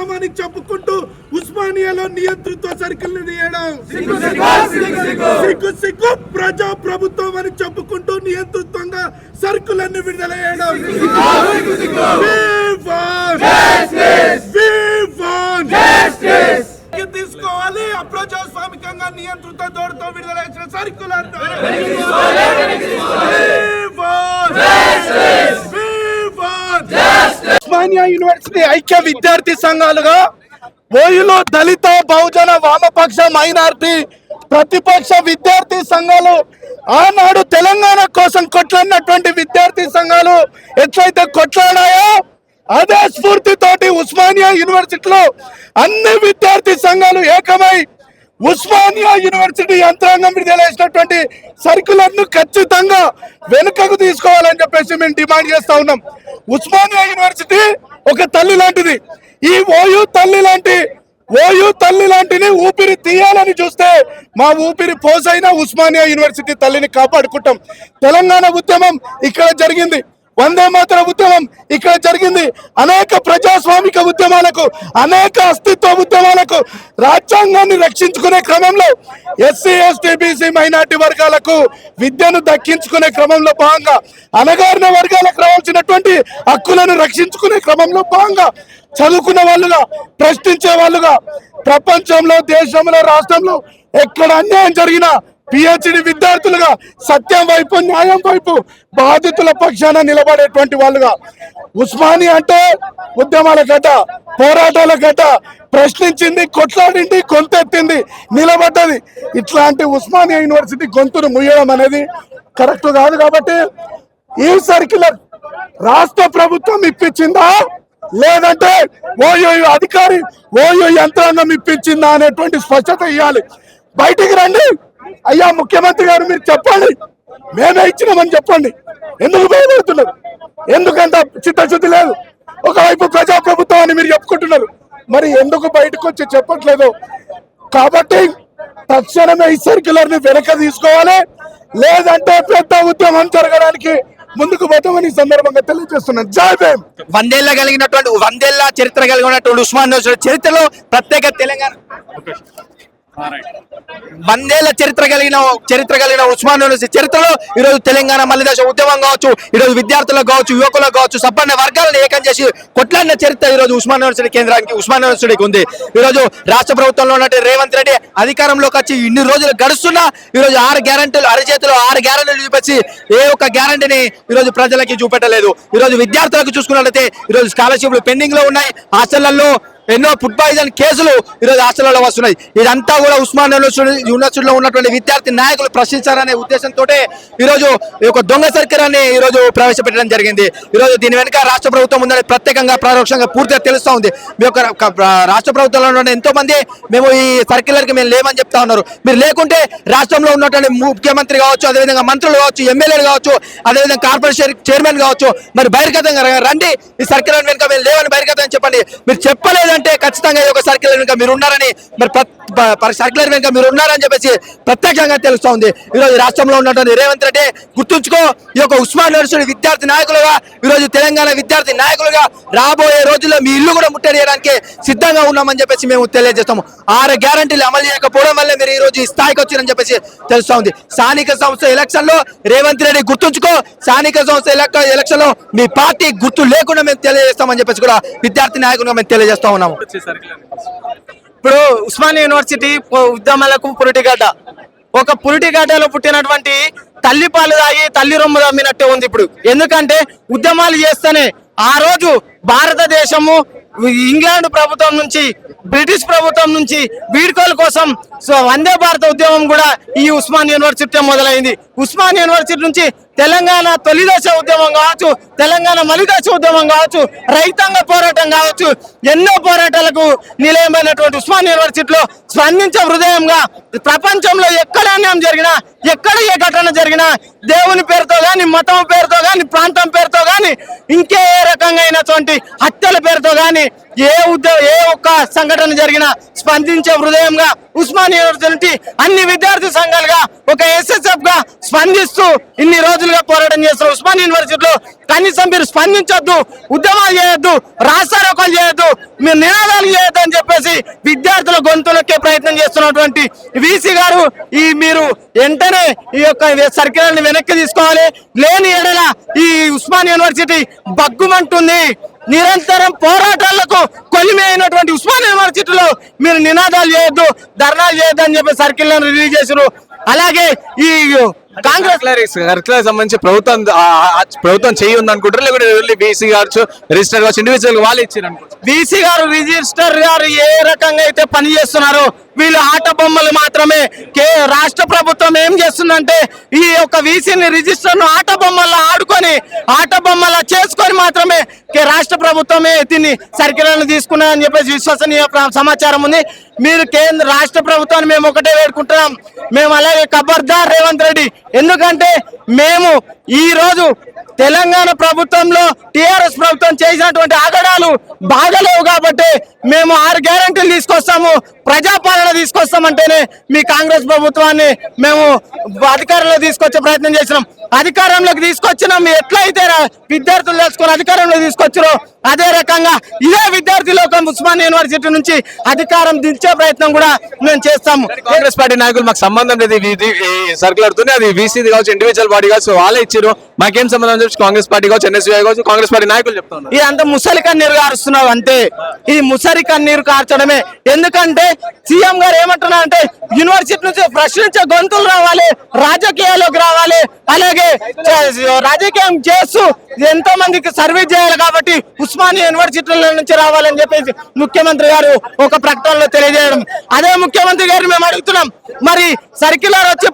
ప్రభుత్వం అని చెప్పుకుంటూ ఉస్మానియాలో నియంతృత్వ సర్కిల్ సిగ్గు సిగ్గు ప్రజా ప్రభుత్వం అని చెప్పుకుంటూ నియంతృత్వంగా సరుకులన్నీ విడుదల చేయడం తీసుకోవాలి. అప్రజాస్వామికంగా నియంత్రిత దోడుతో విడుదల చేసిన సరుకులను ఉస్మానియా యూనివర్సిటీ ఐక్య విద్యార్థి సంఘాలుగా ఓయులో దళిత బహుజన వామపక్ష మైనార్టీ ప్రతిపక్ష విద్యార్థి సంఘాలు ఆనాడు తెలంగాణ కోసం కొట్లాడినటువంటి విద్యార్థి సంఘాలు ఎట్లయితే కొట్లాడాయో అదే స్ఫూర్తితోటి ఉస్మానియా యూనివర్సిటీలో అన్ని విద్యార్థి సంఘాలు ఏకమై ఉస్మానియా యూనివర్సిటీ యంత్రాంగం విడుదల చేసినటువంటి సర్కులర్ను ఖచ్చితంగా వెనుకకు తీసుకోవాలని చెప్పేసి మేము డిమాండ్ చేస్తా ఉన్నాం. ఉస్మానియా యూనివర్సిటీ ఒక తల్లి లాంటిది. ఈ ఓయూ తల్లి లాంటి ఓయూ తల్లి లాంటిని ఊపిరి తీయాలని చూస్తే మా ఊపిరి పోసైన ఉస్మానియా యూనివర్సిటీ తల్లిని కాపాడుకుంటాం. తెలంగాణ ఉద్యమం ఇక్కడ జరిగింది. వందే మాతర ఉద్యమం ఇక్కడ జరిగింది. అనేక ప్రజాస్వామిక ఉద్యమాలకు అనేక అస్తిత్వ ఉద్యమాలకు రాజ్యాంగాన్ని రక్షించుకునే క్రమంలో ఎస్సీ ఎస్టీ బీసీ మైనార్టీ వర్గాలకు విద్యను దక్కించుకునే క్రమంలో భాగంగా అనగారిన వర్గాలకు రావాల్సినటువంటి హక్కులను రక్షించుకునే క్రమంలో భాగంగా చదువుకున్న వాళ్ళుగా ప్రశ్నించే వాళ్ళుగా ప్రపంచంలో దేశంలో రాష్ట్రంలో ఎక్కడ అన్యాయం జరిగినా పిహెచ్డి విద్యార్థులుగా సత్యం వైపు న్యాయం వైపు బాధితుల పక్షాన నిలబడేటువంటి వాళ్ళుగా. ఉస్మాని అంటే ఉద్యమాల గట పోరాటాల గట ప్రశ్నించింది కొట్లాడింది గొంతెత్తింది నిలబడ్డది. ఇట్లాంటి ఉస్మానియా యూనివర్సిటీ గొంతును ముయ్యడం అనేది కరెక్ట్ కాదు కాబట్టి ఈ సర్క్యులర్ రాష్ట్ర ప్రభుత్వం ఇప్పించిందా? లేదంటే ఓయో అధికారి ఓయో యంత్రాంగం ఇప్పించిందా అనేటువంటి స్పష్టత ఇవ్వాలి. బయటికి రండి. అయ్యా ముఖ్యమంత్రి గారు మీరు చెప్పండి. మేమే ఇచ్చినామని చెప్పండి. ఎందుకు భయపడుతున్నారు? ఎందుకంత చిత్తశుద్ధి లేదు? ఒకవైపు ప్రజాప్రభుత్వం అని మీరు చెప్పుకుంటున్నారు. మరి ఎందుకు బయటకు వచ్చి చెప్పట్లేదు? కాబట్టి తక్షణమే ఈ సర్క్యులర్ని వెనక తీసుకోవాలి. లేదంటే పెద్ద ఉద్యమం జరగడానికి ముందుకు పోతామని సందర్భంగా తెలియజేస్తున్నాను. జై భీమ్! వందేళ్ళ కలిగినటువంటి వందేళ్ళ చరిత్ర కలిగినటువంటి ఉస్మాన్ చరిత్రలో ప్రత్యేక తెలంగాణ వందేళ్ళ చరిత్ర కలిగిన చరిత్ర కలిగిన ఉస్మాన్ యూనివర్సిటీ చరిత్రలో ఈ రోజు తెలంగాణ మల్లిదశ ఉద్యమం కావచ్చు ఈరోజు విద్యార్థులకు కావచ్చు యువకులకు కావచ్చు సంపన్న వర్గాలను ఏకం చేసి కొట్లాడిన చరిత్ర ఈ రోజు ఉస్మాన్ యూనివర్సిటీ కేంద్రానికి ఉస్మాన్ యూనివర్సిటీకి ఉంది. ఈ రోజు రాష్ట్ర ప్రభుత్వంలో ఉన్నట్టు రేవంత్ రెడ్డి అధికారంలోకి వచ్చి ఇన్ని రోజులు గడుస్తున్నా ఈ రోజు ఆరు గ్యారంటీలు అరచేతిలో ఆరు గ్యారంటీలు చూపించి ఏ ఒక్క గ్యారంటీని ఈ రోజు ప్రజలకి చూపెట్టలేదు. ఈ రోజు విద్యార్థులకు చూసుకున్నట్లయితే ఈ రోజు స్కాలర్షిప్లు పెండింగ్లో ఉన్నాయి. హాస్టళ్ళలో ఎన్నో ఫుడ్ పాయిజన్ కేసులు ఈరోజు హాస్టల్లో వస్తున్నాయి. ఇదంతా కూడా ఉస్మాన్ యూనివర్సిటీ యూనివర్సిటీలో ఉన్నటువంటి విద్యార్థి నాయకులు ప్రశ్నించారనే ఉద్దేశంతో ఈరోజు ఈ యొక్క దొంగ సర్కారాన్ని ఈరోజు ప్రవేశపెట్టడం జరిగింది. ఈరోజు దీని వెనుక రాష్ట్ర ప్రభుత్వం ఉందని ప్రత్యేకంగా ప్రారోక్షంగా పూర్తిగా తెలుస్తూ ఉంది. మీ యొక్క రాష్ట్ర ప్రభుత్వంలో ఉన్న ఎంతో మంది మేము ఈ సర్క్యులర్కి మేము లేమని చెప్తా ఉన్నారు. మీరు లేకుంటే రాష్ట్రంలో ఉన్నటువంటి ముఖ్యమంత్రి కావచ్చు అదేవిధంగా మంత్రులు కావచ్చు ఎమ్మెల్యేలు కావచ్చు అదేవిధంగా కార్పొరేషన్ చైర్మన్ కావచ్చు మరి బహిర్గతంగా రండి. ఈ సర్క్యులర్ వెనుక మేము లేవని బహిర్గతం చెప్పండి. మీరు చెప్పలేదంటే ఖచ్చితంగా ఈ యొక్క సర్కిల్ వెనుక మీరు ఉన్నారని మరి ప్ర- వెనుక మీరు ఉన్నారని చెప్పేసి ప్రత్యక్షంగా తెలుస్తోంది. ఈరోజు రాష్ట్రంలో ఉన్నటువంటి రేవంత్ రెడ్డి గుర్తుంచుకో ఈ యొక్క ఉస్మాన్ నర్సుడి విద్యార్థి నాయకులుగా ఈరోజు తెలంగాణ విద్యార్థి నాయకులుగా రాబోయే రోజుల్లో మీ ఇల్లు కూడా ముట్టడియడానికి సిద్ధంగా ఉన్నామని చెప్పేసి మేము తెలియజేస్తాము. ఆరు గ్యారంటీలు అమలు చేయకపోవడం వల్ల మీరు ఈ రోజు ఈ స్థాయికి వచ్చిరని చెప్పేసి తెలుస్తోంది. స్థానిక సంస్థ ఎలక్షన్లో రేవంత్ రెడ్డి గుర్తుంచుకో స్థానిక సంస్థ ఎలక్- ఎలక్షన్లో మీ పార్టీ గుర్తు లేకుండా మేము తెలియజేస్తామని చెప్పేసి కూడా విద్యార్థి నాయకులుగా మేము తెలియజేస్తా ఉన్నాము. ఇప్పుడు ఉస్మానియా యూనివర్సిటీ ఉద్యమాలకు పురిటిగడ్డ ఒక పురిటిగడ్డలో పుట్టినటువంటి తల్లి పాలు తాగి తల్లి రొమ్ము తమ్మినట్టే ఉంది ఇప్పుడు. ఎందుకంటే ఉద్యమాలు చేస్తేనే ఆ రోజు భారతదేశము ఇంగ్లాండ్ ప్రభుత్వం నుంచి బ్రిటిష్ ప్రభుత్వం నుంచి వీడ్కోల కోసం వందే భారత ఉద్యమం కూడా ఈ ఉస్మాన్ యూనివర్సిటీ మొదలైంది. ఉస్మాన్ యూనివర్సిటీ నుంచి తెలంగాణ తొలిదశ ఉద్యమం కావచ్చు తెలంగాణ మలిదశ ఉద్యమం కావచ్చు రైతాంగ పోరాటం కావచ్చు ఎన్నో పోరాటాలకు నిలయమైనటువంటి ఉస్మాన్ యూనివర్సిటీలో స్పందించే హృదయంగా ప్రపంచంలో ఎక్కడ అన్యాయం జరిగినా ఎక్కడ ఏ ఘటన జరిగినా దేవుని పేరుతో కాని మతం పేరుతో కాని ప్రాంతం పేరుతో కానీ ఇంకే ఏ రకంగా అయినటువంటి హత్యల పేరుతో కాని ఏ ఉద్యోగ ఏ ఒక్క సంఘటన జరిగినా స్పందించే హృదయంగా ఉస్మాన్ యూనివర్సిటీ అన్ని విద్యార్థి సంఘాలుగా ఒక ఎస్ఎస్ఎఫ్ స్పందిస్తూ ఇన్ని రోజులుగా పోరాటం చేస్తున్న ఉస్మాన్ యూనివర్సిటీలో కనీసం మీరు స్పందించొద్దు ఉద్యమాలు చేయొద్దు రాస్తారోకాలు చేయొద్దు మీరు నినాదాలు చేయొద్దు అని చెప్పేసి విద్యార్థుల గొంతులకే ప్రయత్నం చేస్తున్నటువంటి వీసీ గారు ఈ మీరు వెంటనే ఈ యొక్క సర్కిల్ని వెనక్కి తీసుకోవాలి. లేని ఎడల ఈ ఉస్మాన్ యూనివర్సిటీ బగ్గుమంటుంది. నిరంతరం పోరాటాలకు కొలిమి అయినటువంటి ఉస్మాన్ యూనివర్సిటీలో మీరు నినాదాలు చేయొద్దు ధర్నాలు చేయొద్దు అని చెప్పి సర్కిల్ రిలీజ్ చేసారు అలాగే ఈ కాంగ్రెస్ క్లరిక్స్ సంబంధించి ప్రభుత్వం ప్రభుత్వం చేయి ఉంది అనుకుంటారు లేకుంటే బీసీ కావచ్చు రిజిస్టర్ కావచ్చు ఇండివిజువల్ వాళ్ళు ఇచ్చారు అనుకుంటారు బీసీ గారు రిజిస్టర్ గారు ఏ రకంగా అయితే పని చేస్తున్నారో వీళ్ళు ఆట బొమ్మలు మాత్రమే. కే రాష్ట్ర ప్రభుత్వం ఏం చేస్తుందంటే ఈ యొక్క వీసీని రిజిస్టర్ను ఆట బొమ్మల్లో ఆడుకొని ఆట బొమ్మలా చేసుకొని మాత్రమే కే రాష్ట్ర ప్రభుత్వమే దీన్ని సర్కిల్లను తీసుకున్నాయని చెప్పేసి విశ్వసనీయ సమాచారం ఉంది. మీరు కేంద్ర రాష్ట్ర ప్రభుత్వాన్ని మేము ఒకటే వేడుకుంటున్నాం. మేము అలాగే ఖబర్దార్ రేవంత్ రెడ్డి. ఎందుకంటే మేము ఈరోజు తెలంగాణ ప్రభుత్వంలో టిఆర్ఎస్ ప్రభుత్వం చేసినటువంటి ఆగడాలు బాగలేవు కాబట్టి మేము ఆరు గ్యారంటీలు తీసుకొస్తాము ప్రజాపాలన తీసుకొస్తామంటేనే మీ కాంగ్రెస్ ప్రభుత్వాన్ని మేము అధికారంలో తీసుకొచ్చే ప్రయత్నం చేసినాం. అధికారంలోకి తీసుకొచ్చినాం ఎట్లయితే రా- విద్యార్థులు తెలుసుకుని అధికారంలో తీసుకొచ్చారో అదే రకంగా ఇదే విద్యార్థి లోకం ఉస్మాన్ యూనివర్సిటీ నుంచి అధికారం దించే ప్రయత్నం కూడా మేము చేస్తాము. కాంగ్రెస్ పార్టీ నాయకులు మాకు సంబంధం లేదు సర్కులర్ తోనే అది బీసీది కావచ్చు ఇండివిజువల్ బాడీ కావచ్చు వాళ్ళే ఇచ్చారు మాకేం సంబంధం చెప్పి కాంగ్రెస్ పార్టీ కావచ్చు కావచ్చు కాంగ్రెస్ పార్టీ నాయకులు చెప్తున్నారు. ఇదంతా ముసలి కన్నీరు కారుస్తున్నావు అంతే. ఇది ముసలి కన్నీరు కార్చడమే. ఎందుకంటే సీఎం గారు ఏమంటున్నారు అంటే యూనివర్సిటీ నుంచి ప్రశ్నించే గొంతులు రావాలి రాజకీయాల్లోకి రావాలి. అలాగే రాజకీయం చేస్తూ ఎంతో మందికి సర్వీస్ చేయాలి కాబట్టి ఉస్మానియా యూనివర్సిటీల నుంచి రావాలని చెప్పేసి ముఖ్యమంత్రి గారు ఒక ప్రకటనలో తెలియజేయడం. అదే ముఖ్యమంత్రి గారు మేము అడుగుతున్నాం. మరి సర్క్యులర్ వచ్చి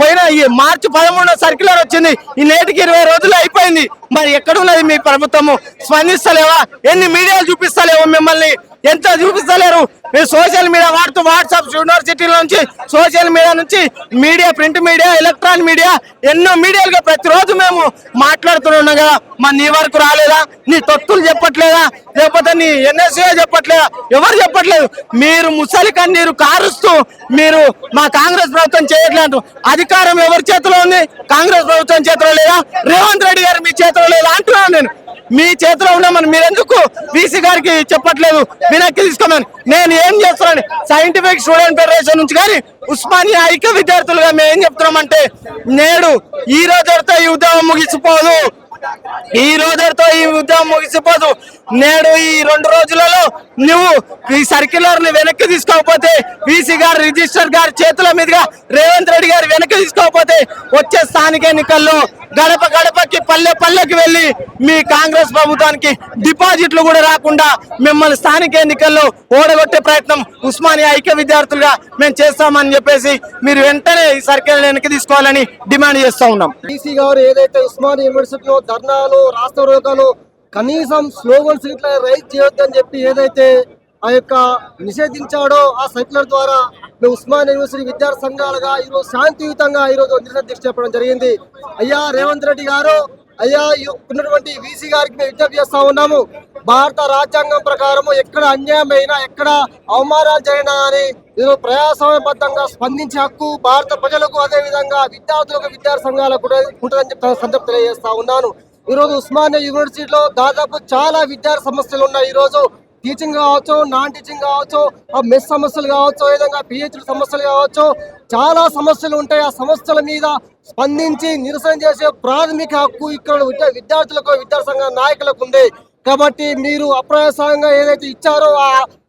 పోయిన ఈ మార్చి పదమూడో సర్క్యులర్ వచ్చింది. ఈ నేటికి ఇరవై రోజులు అయిపోయింది. మరి ఎక్కడున్నది మీ ప్రభుత్వము? స్పందిస్తలేవా? ఎన్ని మీడియాలు చూపిస్తలేవో మిమ్మల్ని? ఎంత చూపిస్తలేరు? మీరు సోషల్ మీడియా వాడుతూ వాట్సాప్ యూనివర్సిటీల నుంచి సోషల్ మీడియా నుంచి media print media electronic media ఎన్నో మీడియాలుగా ప్రతిరోజు మేము మాట్లాడుతున్నాం కదా. మా నీ వరకు రాలేదా? నీ తొత్తులు చెప్పట్లేదా? లేకపోతే నీ ఎన్ఎస్ఏ చెప్పట్లేదా? ఎవరు చెప్పట్లేదు? మీరు ముసలి కన్నీరు కారుస్తూ మీరు మా కాంగ్రెస్ ప్రభుత్వం చేయట్లేదు అధికారం ఎవరి చేతిలో ఉంది? కాంగ్రెస్ ప్రభుత్వం చేతిలో లేదా? రేవంత్ రెడ్డి గారు మీ చేతిలో లేదా? అంటున్నాను నేను. మీ చేతిలో ఉన్నామని మీరెందుకు బీసీ గారికి చెప్పట్లేదు? వెనక్కి తీసుకోమని. నేను ఏం చేస్తున్నాను సైంటిఫిక్ స్టూడెంట్ ఫెడరేషన్ నుంచి కానీ ఉస్మానియా ఐక్య విద్యార్థులుగా మేము ఏం చెప్తున్నామంటే నేడు ఈ రోజుతో ఈ ఉద్యమం ముగిసిపోదు. ఈ రోజుతో ఈ ఉద్యమం ముగిసిపోదు. నేడు ఈ రెండు రోజులలో నువ్వు ఈ సర్క్యులర్ని వెనక్కి తీసుకోకపోతే బీసీ గారు రిజిస్టర్ గారి చేతుల మీదుగా రేవంత్ రెడ్డి గారు వెనక్కి తీసుకోకపోతే వచ్చే స్థానిక ఎన్నికల్లో గడప గడపకి పల్లె పల్లెకి వెళ్ళి మీ కాంగ్రెస్ ప్రభుత్వానికి డిపాజిట్లు కూడా రాకుండా మిమ్మల్ని స్థానిక ఎన్నికల్లో ఓడగొట్టే ప్రయత్నం ఉస్మానియా ఐక్య విద్యార్థులుగా మేము చేస్తామని చెప్పేసి మీరు వెంటనే ఈ సర్కిల్ వెనక్కి తీసుకోవాలని డిమాండ్ చేస్తా ఉన్నాం. బీసీ గారు ఏదైతే ఉస్మానియా యూనివర్సిటీలో ధర్నాలు రాష్ట్రోగాలు కనీసం స్లోగన్ సీట్ల రైజ్ చేయొద్దని చెప్పి ఏదైతే ఆ యొక్క నిషేధించాడో ఆ సర్క్యులర్ ద్వారా మేము ఉస్మాన్ యూనివర్సిటీ విద్యార్థి సంఘాలుగా ఈరోజు శాంతియుతంగా ఈరోజు నిరసన దీక్ష చెప్పడం జరిగింది. అయ్యా రేవంత్ రెడ్డి గారు అయ్యా ఉన్నటువంటి వీసీ గారికి మేము విజ్ఞప్తి చేస్తా ఉన్నాము. భారత రాజ్యాంగం ప్రకారము ఎక్కడ అన్యాయం అయినా ఎక్కడ అవమానాలు జరిగినా అని నేను ప్రజాస్వామ్యబద్ధంగా స్పందించే హక్కు భారత ప్రజలకు అదే విధంగా విద్యార్థులకు విద్యార్థి సంఘాలకు కూడా ఉంటుందని చెప్పి సందర్భం తెలియజేస్తా ఉన్నాను. ఈరోజు ఉస్మానియా యూనివర్సిటీలో దాదాపు చాలా విద్యార్థి సమస్యలు ఉన్నాయి. ఈరోజు టీచింగ్ కావచ్చు నాన్ టీచింగ్ కావచ్చు ఆ మెస్ సమస్యలు కావచ్చు ఈ విధంగా పిహెచ్డి సమస్యలు కావచ్చు చాలా సమస్యలు ఉంటాయి. ఆ సమస్యల మీద స్పందించి నిరసన చేసే ప్రాథమిక హక్కు ఇక్కడ విద్యార్థులకు విద్యార్థి సంఘ నాయకులకు ఉంది. కాబట్టి మీరు అప్రయాసంగా ఏదైతే ఇచ్చారో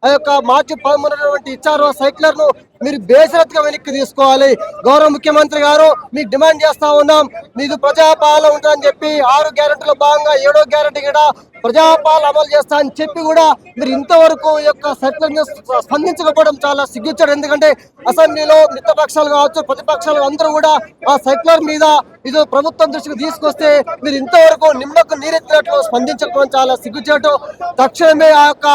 ఆ యొక్క మార్చి పదమూడు ఇచ్చారో సైక్లర్ను సైక్లర్ను మీరు బేసరత్గా వెనక్కి తీసుకోవాలి. గౌరవ ముఖ్యమంత్రి గారు మీకు డిమాండ్ చేస్తా ఉన్నాం. మీకు ప్రజాపాలన ఉంటుందని చెప్పి ఆరు గ్యారెంటీలో భాగంగా ఏడో గ్యారెంటీ కూడా ప్రజాపాలన అమలు చేస్తా అని చెప్పి కూడా మీరు ఇంతవరకు ఈ యొక్క సర్కులను స్పందించకపోవడం చాలా సిగ్గుచ్చాడు. ఎందుకంటే అసెంబ్లీలో మిత్రపక్షాలు కావచ్చు ప్రతిపక్షాలు అందరూ కూడా ఆ సర్కులర్ మీద ఇది ప్రభుత్వం దృష్టికి తీసుకొస్తే మీరు ఇంతవరకు నిమ్మకు నీరెత్తినట్లు స్పందించకపోవడం చాలా సిగ్గుచేటు తక్షణమే ఆ యొక్క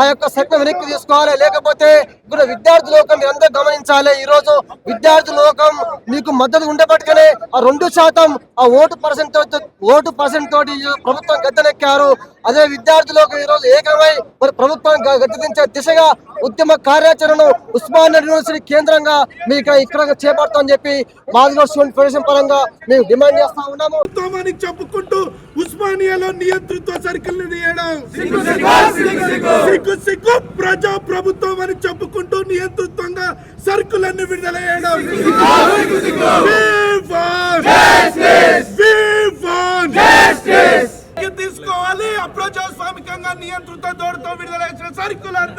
ఆ యొక్క సర్కులర్ వెనక్కి తీసుకోవాలి. లేకపోతే ఇక్కడ విద్యార్థి లోకం మీరు అందరూ గమనించాలి. ఈ రోజు విద్యార్థి లోకం మీకు మద్దతు ఉండబట్టుకనే ఆ రెండు శాతం ఆ ఓటు పర్సెంట్ ఓటు పర్సెంట్ తోటి ప్రభుత్వం గద్దెనెక్కారు. అదే విద్యార్థులకు ఈ రోజు ఏకమై మరి ప్రభుత్వం గ- గద్దెదించే దిశగా ఉద్యమ కార్యాచరణను ఉస్మానియా యూనివర్సిటీ కేంద్రంగా మీకు ఇక్కడ ఇక్కడ చేపడతామని చెప్పి మాదిగో స్టూడెంట్ ఫెడరేషన్ పరంగా మేము డిమాండ్ చేస్తా ఉన్నాము. ప్రభుత్వాన్ని చెప్పుకుంటూ ఉస్మానియాలో నియంతృత్వ సర్కిల్ సిగ్గు సిగ్గు ప్రజా ప్రభుత్వం అని చెప్పుకుంటూ నియంతృత్వంగా సరుకులన్నీ విడుదల చేయడం We want We want చేయాలి అప్రోచ్ స్వామికంగా నియంత్రిత దోడుతో విడుదల చేసిన సర్క్యులర్